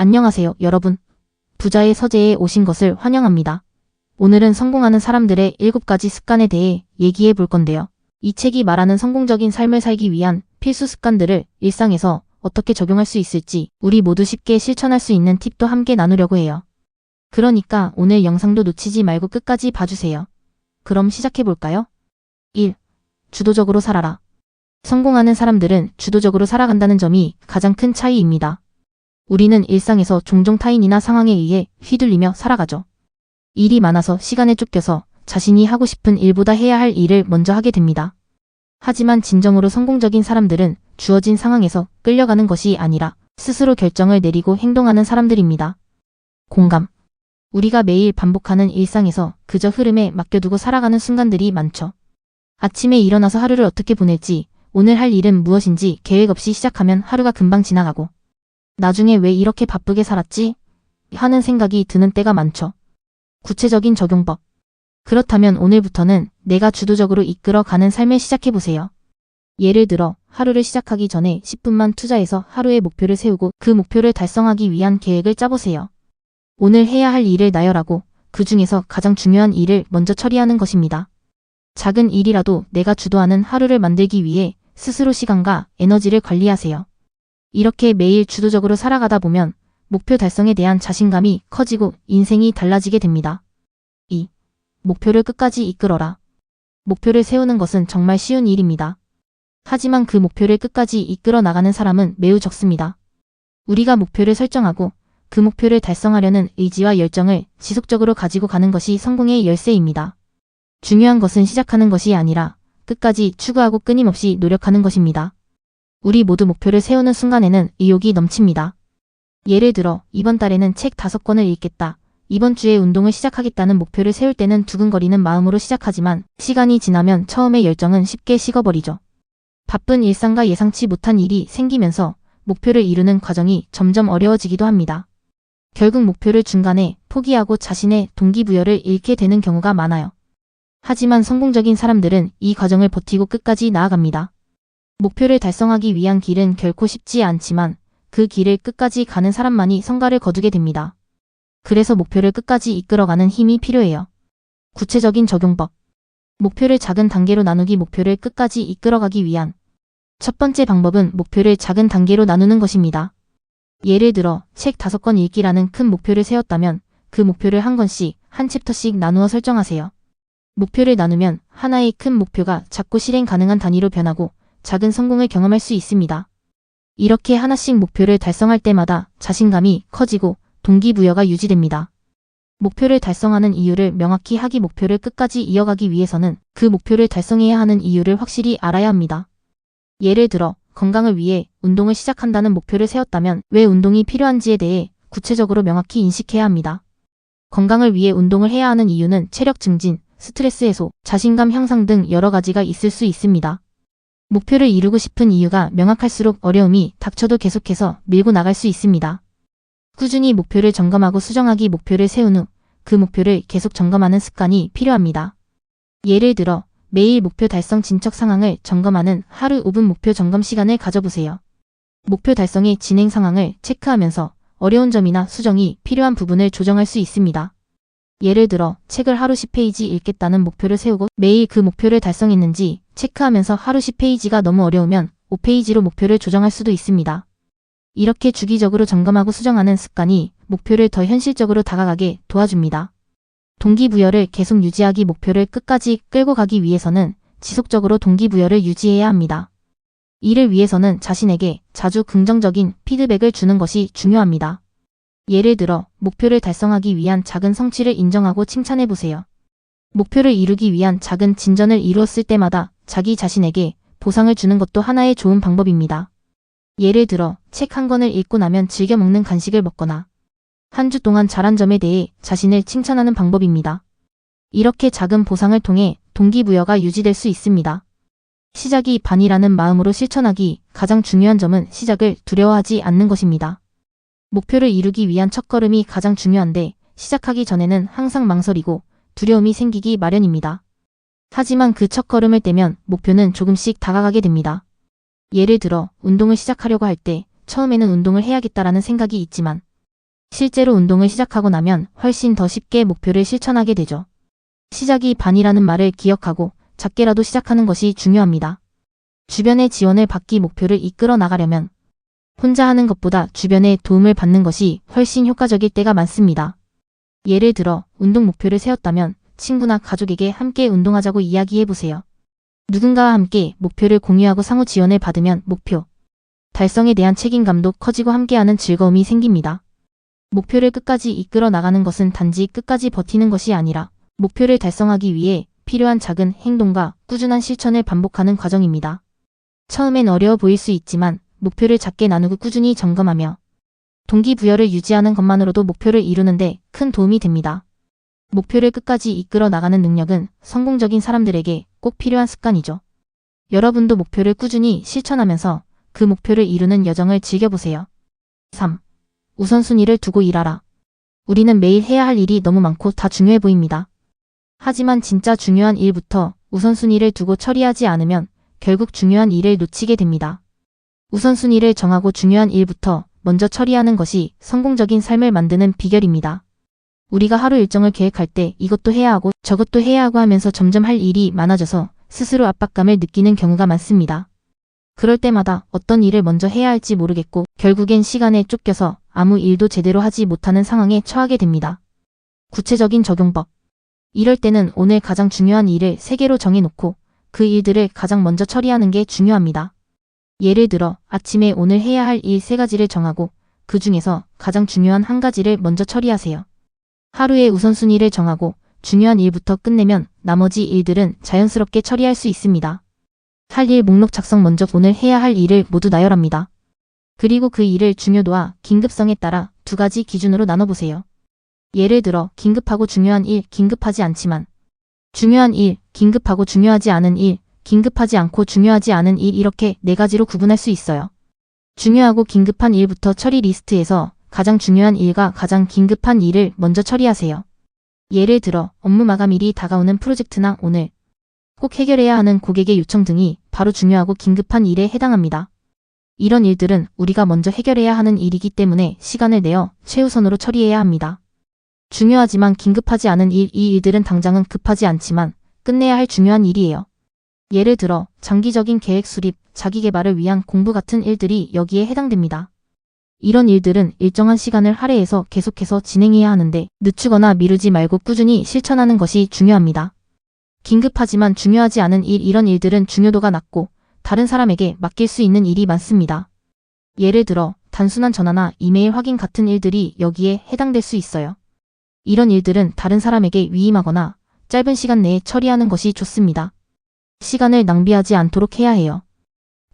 안녕하세요, 여러분. 부자의 서재에 오신 것을 환영합니다. 오늘은 성공하는 사람들의 7가지 습관에 대해 얘기해 볼 건데요. 이 책이 말하는 성공적인 삶을 살기 위한 필수 습관들을 일상에서 어떻게 적용할 수 있을지 우리 모두 쉽게 실천할 수 있는 팁도 함께 나누려고 해요. 그러니까 오늘 영상도 놓치지 말고 끝까지 봐주세요. 그럼 시작해 볼까요? 1. 주도적으로 살아라. 성공하는 사람들은 주도적으로 살아간다는 점이 가장 큰 차이입니다. 우리는 일상에서 종종 타인이나 상황에 의해 휘둘리며 살아가죠. 일이 많아서 시간에 쫓겨서 자신이 하고 싶은 일보다 해야 할 일을 먼저 하게 됩니다. 하지만 진정으로 성공적인 사람들은 주어진 상황에서 끌려가는 것이 아니라 스스로 결정을 내리고 행동하는 사람들입니다. 공감. 우리가 매일 반복하는 일상에서 그저 흐름에 맡겨두고 살아가는 순간들이 많죠. 아침에 일어나서 하루를 어떻게 보낼지, 오늘 할 일은 무엇인지 계획 없이 시작하면 하루가 금방 지나가고, 나중에 왜 이렇게 바쁘게 살았지? 하는 생각이 드는 때가 많죠. 구체적인 적용법. 그렇다면 오늘부터는 내가 주도적으로 이끌어 가는 삶을 시작해 보세요. 예를 들어 하루를 시작하기 전에 10분만 투자해서 하루의 목표를 세우고 그 목표를 달성하기 위한 계획을 짜보세요. 오늘 해야 할 일을 나열하고 그 중에서 가장 중요한 일을 먼저 처리하는 것입니다. 작은 일이라도 내가 주도하는 하루를 만들기 위해 스스로 시간과 에너지를 관리하세요. 이렇게 매일 주도적으로 살아가다 보면 목표 달성에 대한 자신감이 커지고 인생이 달라지게 됩니다. 2. 목표를 끝까지 이끌어라. 목표를 세우는 것은 정말 쉬운 일입니다. 하지만 그 목표를 끝까지 이끌어 나가는 사람은 매우 적습니다. 우리가 목표를 설정하고 그 목표를 달성하려는 의지와 열정을 지속적으로 가지고 가는 것이 성공의 열쇠입니다. 중요한 것은 시작하는 것이 아니라 끝까지 추구하고 끊임없이 노력하는 것입니다. 우리 모두 목표를 세우는 순간에는 의욕이 넘칩니다. 예를 들어 이번 달에는 책 다섯 권을 읽겠다. 이번 주에 운동을 시작하겠다는 목표를 세울 때는 두근거리는 마음으로 시작하지만 시간이 지나면 처음의 열정은 쉽게 식어버리죠. 바쁜 일상과 예상치 못한 일이 생기면서 목표를 이루는 과정이 점점 어려워지기도 합니다. 결국 목표를 중간에 포기하고 자신의 동기부여를 잃게 되는 경우가 많아요. 하지만 성공적인 사람들은 이 과정을 버티고 끝까지 나아갑니다. 목표를 달성하기 위한 길은 결코 쉽지 않지만 그 길을 끝까지 가는 사람만이 성과를 거두게 됩니다. 그래서 목표를 끝까지 이끌어가는 힘이 필요해요. 구체적인 적용법. 목표를 작은 단계로 나누기 목표를 끝까지 이끌어가기 위한 첫 번째 방법은 목표를 작은 단계로 나누는 것입니다. 예를 들어 책 다섯 권 읽기라는 큰 목표를 세웠다면 그 목표를 한 권씩 한 챕터씩 나누어 설정하세요. 목표를 나누면 하나의 큰 목표가 작고 실행 가능한 단위로 변하고 작은 성공을 경험할 수 있습니다. 이렇게 하나씩 목표를 달성할 때마다 자신감이 커지고 동기부여가 유지됩니다. 목표를 달성하는 이유를 명확히 하기 목표를 끝까지 이어가기 위해서는 그 목표를 달성해야 하는 이유를 확실히 알아야 합니다. 예를 들어 건강을 위해 운동을 시작한다는 목표를 세웠다면 왜 운동이 필요한지에 대해 구체적으로 명확히 인식해야 합니다. 건강을 위해 운동을 해야 하는 이유는 체력 증진, 스트레스 해소, 자신감 향상 등 여러 가지가 있을 수 있습니다. 목표를 이루고 싶은 이유가 명확할수록 어려움이 닥쳐도 계속해서 밀고 나갈 수 있습니다. 꾸준히 목표를 점검하고 수정하기 목표를 세운 후 그 목표를 계속 점검하는 습관이 필요합니다. 예를 들어 매일 목표 달성 진척 상황을 점검하는 하루 5분 목표 점검 시간을 가져보세요. 목표 달성의 진행 상황을 체크하면서 어려운 점이나 수정이 필요한 부분을 조정할 수 있습니다. 예를 들어 책을 하루 10페이지 읽겠다는 목표를 세우고 매일 그 목표를 달성했는지 체크하면서 하루 10페이지가 너무 어려우면 5페이지로 목표를 조정할 수도 있습니다. 이렇게 주기적으로 점검하고 수정하는 습관이 목표를 더 현실적으로 다가가게 도와줍니다. 동기부여를 계속 유지하기 목표를 끝까지 끌고 가기 위해서는 지속적으로 동기부여를 유지해야 합니다. 이를 위해서는 자신에게 자주 긍정적인 피드백을 주는 것이 중요합니다. 예를 들어 목표를 달성하기 위한 작은 성취를 인정하고 칭찬해 보세요. 목표를 이루기 위한 작은 진전을 이루었을 때마다 자기 자신에게 보상을 주는 것도 하나의 좋은 방법입니다. 예를 들어 책 한 권을 읽고 나면 즐겨 먹는 간식을 먹거나 한 주 동안 잘한 점에 대해 자신을 칭찬하는 방법입니다. 이렇게 작은 보상을 통해 동기부여가 유지될 수 있습니다. 시작이 반이라는 마음으로 실천하기 가장 중요한 점은 시작을 두려워하지 않는 것입니다. 목표를 이루기 위한 첫걸음이 가장 중요한데 시작하기 전에는 항상 망설이고 두려움이 생기기 마련입니다. 하지만 그 첫걸음을 떼면 목표는 조금씩 다가가게 됩니다. 예를 들어 운동을 시작하려고 할 때 처음에는 운동을 해야겠다라는 생각이 있지만 실제로 운동을 시작하고 나면 훨씬 더 쉽게 목표를 실천하게 되죠. 시작이 반이라는 말을 기억하고 작게라도 시작하는 것이 중요합니다. 주변의 지원을 받기 목표를 이끌어 나가려면 혼자 하는 것보다 주변의 도움을 받는 것이 훨씬 효과적일 때가 많습니다. 예를 들어 운동 목표를 세웠다면 친구나 가족에게 함께 운동하자고 이야기해 보세요. 누군가와 함께 목표를 공유하고 상호 지원을 받으면 목표 달성에 대한 책임감도 커지고 함께하는 즐거움이 생깁니다. 목표를 끝까지 이끌어 나가는 것은 단지 끝까지 버티는 것이 아니라 목표를 달성하기 위해 필요한 작은 행동과 꾸준한 실천을 반복하는 과정입니다. 처음엔 어려워 보일 수 있지만 목표를 작게 나누고 꾸준히 점검하며 동기부여를 유지하는 것만으로도 목표를 이루는데 큰 도움이 됩니다. 목표를 끝까지 이끌어 나가는 능력은 성공적인 사람들에게 꼭 필요한 습관이죠. 여러분도 목표를 꾸준히 실천하면서 그 목표를 이루는 여정을 즐겨보세요. 3. 우선순위를 두고 일하라. 우리는 매일 해야 할 일이 너무 많고 다 중요해 보입니다. 하지만 진짜 중요한 일부터 우선순위를 두고 처리하지 않으면 결국 중요한 일을 놓치게 됩니다. 우선순위를 정하고 중요한 일부터 먼저 처리하는 것이 성공적인 삶을 만드는 비결입니다. 우리가 하루 일정을 계획할 때 이것도 해야 하고 저것도 해야 하고 하면서 점점 할 일이 많아져서 스스로 압박감을 느끼는 경우가 많습니다. 그럴 때마다 어떤 일을 먼저 해야 할지 모르겠고 결국엔 시간에 쫓겨서 아무 일도 제대로 하지 못하는 상황에 처하게 됩니다. 구체적인 적용법. 이럴 때는 오늘 가장 중요한 일을 3개로 정해놓고 그 일들을 가장 먼저 처리하는 게 중요합니다. 예를 들어 아침에 오늘 해야 할일 3가지를 정하고 그 중에서 가장 중요한 한 가지를 먼저 처리하세요. 하루의 우선순위를 정하고 중요한 일부터 끝내면 나머지 일들은 자연스럽게 처리할 수 있습니다. 할 일 목록 작성 먼저 오늘 해야 할 일을 모두 나열합니다. 그리고 그 일을 중요도와 긴급성에 따라 두 가지 기준으로 나눠보세요. 예를 들어 긴급하고 중요한 일, 긴급하지 않지만 중요한 일, 긴급하고 중요하지 않은 일, 긴급하지 않고 중요하지 않은 일 이렇게 네 가지로 구분할 수 있어요. 중요하고 긴급한 일부터 처리 리스트에서 가장 중요한 일과 가장 긴급한 일을 먼저 처리하세요. 예를 들어 업무 마감일이 다가오는 프로젝트나 오늘 꼭 해결해야 하는 고객의 요청 등이 바로 중요하고 긴급한 일에 해당합니다. 이런 일들은 우리가 먼저 해결해야 하는 일이기 때문에 시간을 내어 최우선으로 처리해야 합니다. 중요하지만 긴급하지 않은 일, 이 일들은 당장은 급하지 않지만 끝내야 할 중요한 일이에요. 예를 들어 장기적인 계획 수립, 자기 개발을 위한 공부 같은 일들이 여기에 해당됩니다. 이런 일들은 일정한 시간을 할애해서 계속해서 진행해야 하는데 늦추거나 미루지 말고 꾸준히 실천하는 것이 중요합니다. 긴급하지만 중요하지 않은 일 이런 일들은 중요도가 낮고 다른 사람에게 맡길 수 있는 일이 많습니다. 예를 들어 단순한 전화나 이메일 확인 같은 일들이 여기에 해당될 수 있어요. 이런 일들은 다른 사람에게 위임하거나 짧은 시간 내에 처리하는 것이 좋습니다. 시간을 낭비하지 않도록 해야 해요.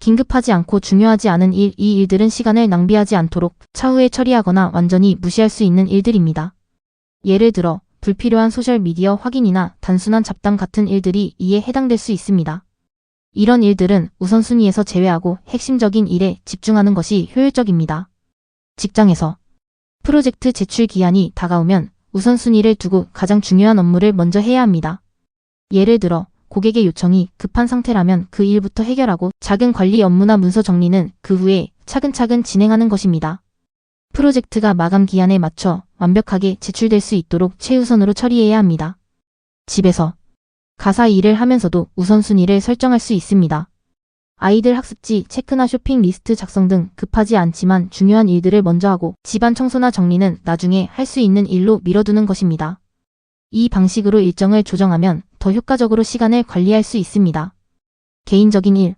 긴급하지 않고 중요하지 않은 일, 이 일들은 시간을 낭비하지 않도록 차후에 처리하거나 완전히 무시할 수 있는 일들입니다. 예를 들어 불필요한 소셜미디어 확인이나 단순한 잡담 같은 일들이 이에 해당될 수 있습니다. 이런 일들은 우선순위에서 제외하고 핵심적인 일에 집중하는 것이 효율적입니다. 직장에서 프로젝트 제출 기한이 다가오면 우선순위를 두고 가장 중요한 업무를 먼저 해야 합니다. 예를 들어 고객의 요청이 급한 상태라면 그 일부터 해결하고 작은 관리 업무나 문서 정리는 그 후에 차근차근 진행하는 것입니다. 프로젝트가 마감 기한에 맞춰 완벽하게 제출될 수 있도록 최우선으로 처리해야 합니다. 집에서 가사 일을 하면서도 우선순위를 설정할 수 있습니다. 아이들 학습지, 체크나 쇼핑 리스트 작성 등 급하지 않지만 중요한 일들을 먼저 하고 집안 청소나 정리는 나중에 할 수 있는 일로 미뤄두는 것입니다. 이 방식으로 일정을 조정하면 더 효과적으로 시간을 관리할 수 있습니다. 개인적인 일.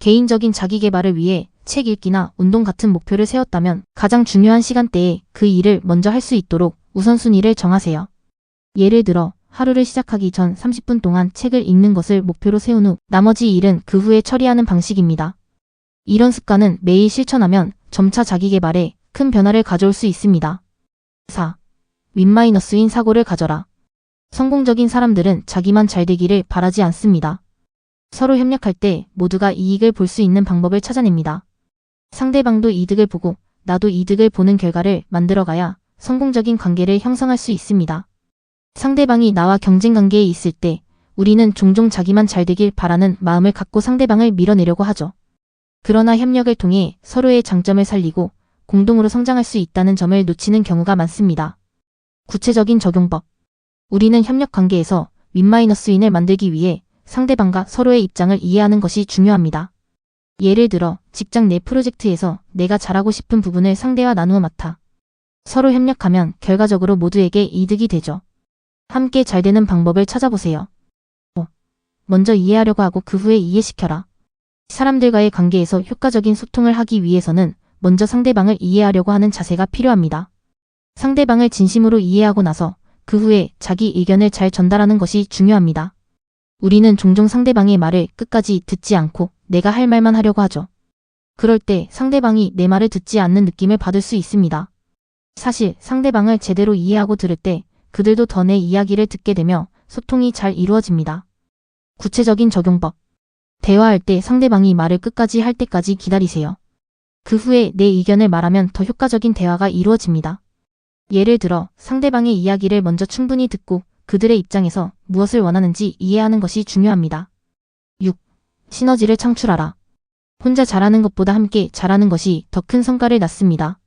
개인적인 자기 개발을 위해 책 읽기나 운동 같은 목표를 세웠다면 가장 중요한 시간대에 그 일을 먼저 할 수 있도록 우선순위를 정하세요. 예를 들어 하루를 시작하기 전 30분 동안 책을 읽는 것을 목표로 세운 후 나머지 일은 그 후에 처리하는 방식입니다. 이런 습관은 매일 실천하면 점차 자기 개발에 큰 변화를 가져올 수 있습니다. 4. 윈마이너스인 사고를 가져라. 성공적인 사람들은 자기만 잘 되기를 바라지 않습니다. 서로 협력할 때 모두가 이익을 볼 수 있는 방법을 찾아냅니다. 상대방도 이득을 보고 나도 이득을 보는 결과를 만들어가야 성공적인 관계를 형성할 수 있습니다. 상대방이 나와 경쟁 관계에 있을 때 우리는 종종 자기만 잘 되길 바라는 마음을 갖고 상대방을 밀어내려고 하죠. 그러나 협력을 통해 서로의 장점을 살리고 공동으로 성장할 수 있다는 점을 놓치는 경우가 많습니다. 구체적인 적용법. 우리는 협력 관계에서 윈마이너스윈을 만들기 위해 상대방과 서로의 입장을 이해하는 것이 중요합니다. 예를 들어 직장 내 프로젝트에서 내가 잘하고 싶은 부분을 상대와 나누어 맡아. 서로 협력하면 결과적으로 모두에게 이득이 되죠. 함께 잘 되는 방법을 찾아보세요. 어, 먼저 이해하려고 하고 그 후에 이해시켜라. 사람들과의 관계에서 효과적인 소통을 하기 위해서는 먼저 상대방을 이해하려고 하는 자세가 필요합니다. 상대방을 진심으로 이해하고 나서 그 후에 자기 의견을 잘 전달하는 것이 중요합니다. 우리는 종종 상대방의 말을 끝까지 듣지 않고 내가 할 말만 하려고 하죠. 그럴 때 상대방이 내 말을 듣지 않는 느낌을 받을 수 있습니다. 사실 상대방을 제대로 이해하고 들을 때 그들도 더 내 이야기를 듣게 되며 소통이 잘 이루어집니다. 구체적인 적용법. 대화할 때 상대방이 말을 끝까지 할 때까지 기다리세요. 그 후에 내 의견을 말하면 더 효과적인 대화가 이루어집니다. 예를 들어 상대방의 이야기를 먼저 충분히 듣고 그들의 입장에서 무엇을 원하는지 이해하는 것이 중요합니다. 6. 시너지를 창출하라. 혼자 잘하는 것보다 함께 잘하는 것이 더 큰 성과를 낳습니다.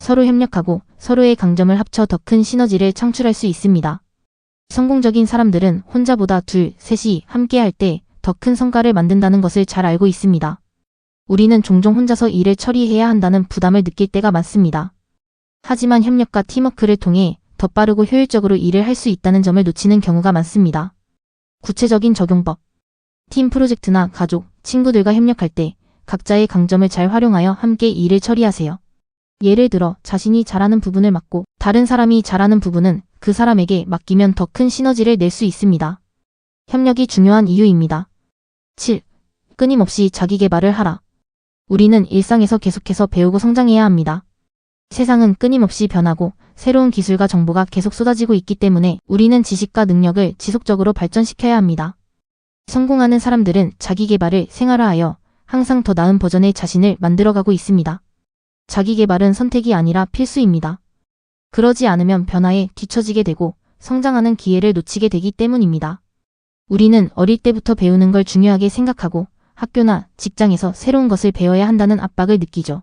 서로 협력하고 서로의 강점을 합쳐 더 큰 시너지를 창출할 수 있습니다. 성공적인 사람들은 혼자보다 둘, 셋이 함께 할 때 더 큰 성과를 만든다는 것을 잘 알고 있습니다. 우리는 종종 혼자서 일을 처리해야 한다는 부담을 느낄 때가 많습니다. 하지만 협력과 팀워크를 통해 더 빠르고 효율적으로 일을 할 수 있다는 점을 놓치는 경우가 많습니다. 구체적인 적용법. 팀 프로젝트나 가족, 친구들과 협력할 때 각자의 강점을 잘 활용하여 함께 일을 처리하세요. 예를 들어 자신이 잘하는 부분을 맡고 다른 사람이 잘하는 부분은 그 사람에게 맡기면 더 큰 시너지를 낼 수 있습니다. 협력이 중요한 이유입니다. 7. 끊임없이 자기 개발을 하라. 우리는 일상에서 계속해서 배우고 성장해야 합니다. 세상은 끊임없이 변하고 새로운 기술과 정보가 계속 쏟아지고 있기 때문에 우리는 지식과 능력을 지속적으로 발전시켜야 합니다. 성공하는 사람들은 자기 개발을 생활화하여 항상 더 나은 버전의 자신을 만들어가고 있습니다. 자기 개발은 선택이 아니라 필수입니다. 그러지 않으면 변화에 뒤처지게 되고 성장하는 기회를 놓치게 되기 때문입니다. 우리는 어릴 때부터 배우는 걸 중요하게 생각하고 학교나 직장에서 새로운 것을 배워야 한다는 압박을 느끼죠.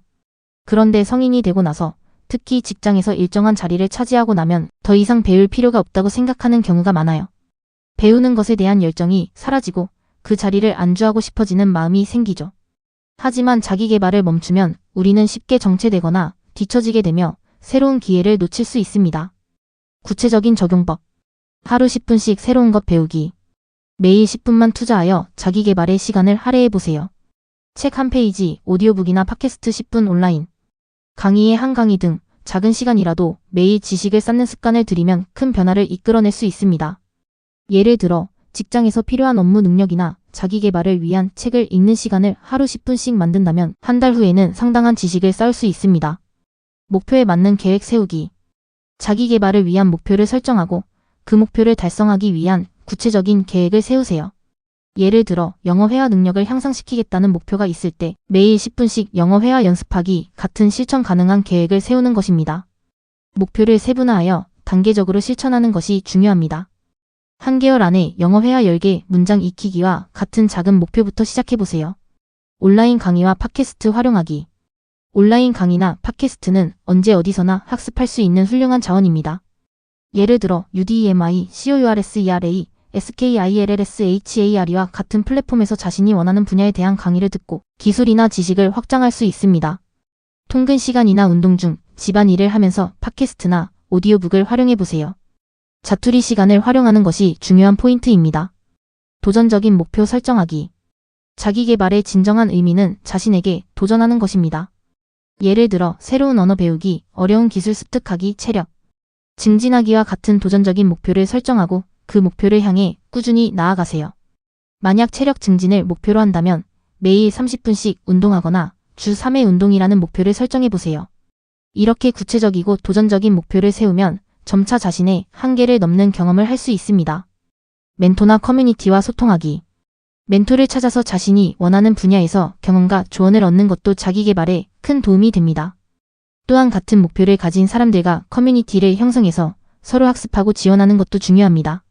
그런데 성인이 되고 나서 특히 직장에서 일정한 자리를 차지하고 나면 더 이상 배울 필요가 없다고 생각하는 경우가 많아요. 배우는 것에 대한 열정이 사라지고 그 자리를 안주하고 싶어지는 마음이 생기죠. 하지만 자기 개발을 멈추면 우리는 쉽게 정체되거나 뒤처지게 되며 새로운 기회를 놓칠 수 있습니다. 구체적인 적용법. 하루 10분씩 새로운 것 배우기. 매일 10분만 투자하여 자기 개발의 시간을 할애해 보세요. 책 한 페이지, 오디오북이나 팟캐스트 10분 온라인. 강의의 한 강의 등 작은 시간이라도 매일 지식을 쌓는 습관을 들이면 큰 변화를 이끌어낼 수 있습니다. 예를 들어 직장에서 필요한 업무 능력이나 자기 개발을 위한 책을 읽는 시간을 하루 10분씩 만든다면 한 달 후에는 상당한 지식을 쌓을 수 있습니다. 목표에 맞는 계획 세우기. 자기 개발을 위한 목표를 설정하고 그 목표를 달성하기 위한 구체적인 계획을 세우세요. 예를 들어 영어 회화 능력을 향상시키겠다는 목표가 있을 때 매일 10분씩 영어 회화 연습하기 같은 실천 가능한 계획을 세우는 것입니다. 목표를 세분화하여 단계적으로 실천하는 것이 중요합니다. 한 개월 안에 영어 회화 10개 문장 익히기와 같은 작은 목표부터 시작해보세요. 온라인 강의와 팟캐스트 활용하기. 온라인 강의나 팟캐스트는 언제 어디서나 학습할 수 있는 훌륭한 자원입니다. 예를 들어 UDMI, COURSERA, SKILLSHARE와 같은 플랫폼에서 자신이 원하는 분야에 대한 강의를 듣고 기술이나 지식을 확장할 수 있습니다. 통근 시간이나 운동 중 집안 일을 하면서 팟캐스트나 오디오북을 활용해 보세요. 자투리 시간을 활용하는 것이 중요한 포인트입니다. 도전적인 목표 설정하기. 자기 개발의 진정한 의미는 자신에게 도전하는 것입니다. 예를 들어 새로운 언어 배우기, 어려운 기술 습득하기, 체력, 증진하기와 같은 도전적인 목표를 설정하고 그 목표를 향해 꾸준히 나아가세요. 만약 체력 증진을 목표로 한다면 매일 30분씩 운동하거나 주 3회 운동이라는 목표를 설정해 보세요. 이렇게 구체적이고 도전적인 목표를 세우면 점차 자신의 한계를 넘는 경험을 할 수 있습니다. 멘토나 커뮤니티와 소통하기. 멘토를 찾아서 자신이 원하는 분야에서 경험과 조언을 얻는 것도 자기 개발에 큰 도움이 됩니다. 또한 같은 목표를 가진 사람들과 커뮤니티를 형성해서 서로 학습하고 지원하는 것도 중요합니다.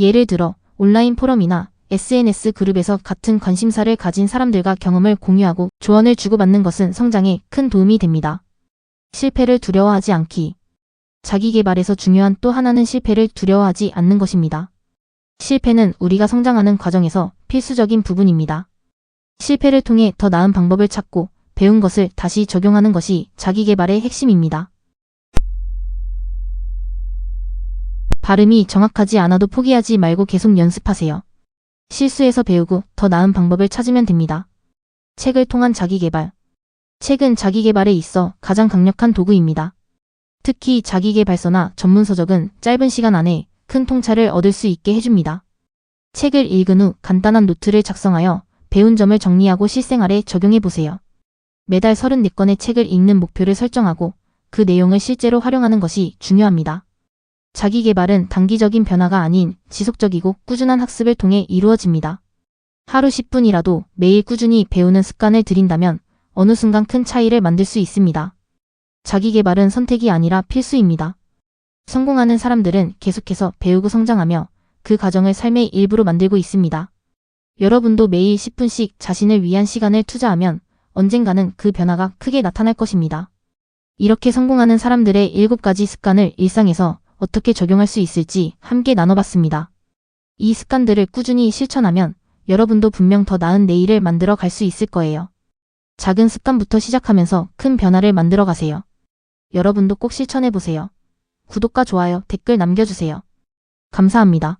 예를 들어 온라인 포럼이나 SNS 그룹에서 같은 관심사를 가진 사람들과 경험을 공유하고 조언을 주고받는 것은 성장에 큰 도움이 됩니다. 실패를 두려워하지 않기. 자기 개발에서 중요한 또 하나는 실패를 두려워하지 않는 것입니다. 실패는 우리가 성장하는 과정에서 필수적인 부분입니다. 실패를 통해 더 나은 방법을 찾고 배운 것을 다시 적용하는 것이 자기 개발의 핵심입니다. 발음이 정확하지 않아도 포기하지 말고 계속 연습하세요. 실수에서 배우고 더 나은 방법을 찾으면 됩니다. 책을 통한 자기 개발. 책은 자기 개발에 있어 가장 강력한 도구입니다. 특히 자기 개발서나 전문서적은 짧은 시간 안에 큰 통찰을 얻을 수 있게 해줍니다. 책을 읽은 후 간단한 노트를 작성하여 배운 점을 정리하고 실생활에 적용해 보세요. 매달 34권의 책을 읽는 목표를 설정하고 그 내용을 실제로 활용하는 것이 중요합니다. 자기 개발은 단기적인 변화가 아닌 지속적이고 꾸준한 학습을 통해 이루어집니다. 하루 10분이라도 매일 꾸준히 배우는 습관을 들인다면 어느 순간 큰 차이를 만들 수 있습니다. 자기 개발은 선택이 아니라 필수입니다. 성공하는 사람들은 계속해서 배우고 성장하며 그 과정을 삶의 일부로 만들고 있습니다. 여러분도 매일 10분씩 자신을 위한 시간을 투자하면 언젠가는 그 변화가 크게 나타날 것입니다. 이렇게 성공하는 사람들의 7가지 습관을 일상에서 어떻게 적용할 수 있을지 함께 나눠봤습니다. 이 습관들을 꾸준히 실천하면 여러분도 분명 더 나은 내일을 만들어 갈 수 있을 거예요. 작은 습관부터 시작하면서 큰 변화를 만들어 가세요. 여러분도 꼭 실천해 보세요. 구독과 좋아요, 댓글 남겨주세요. 감사합니다.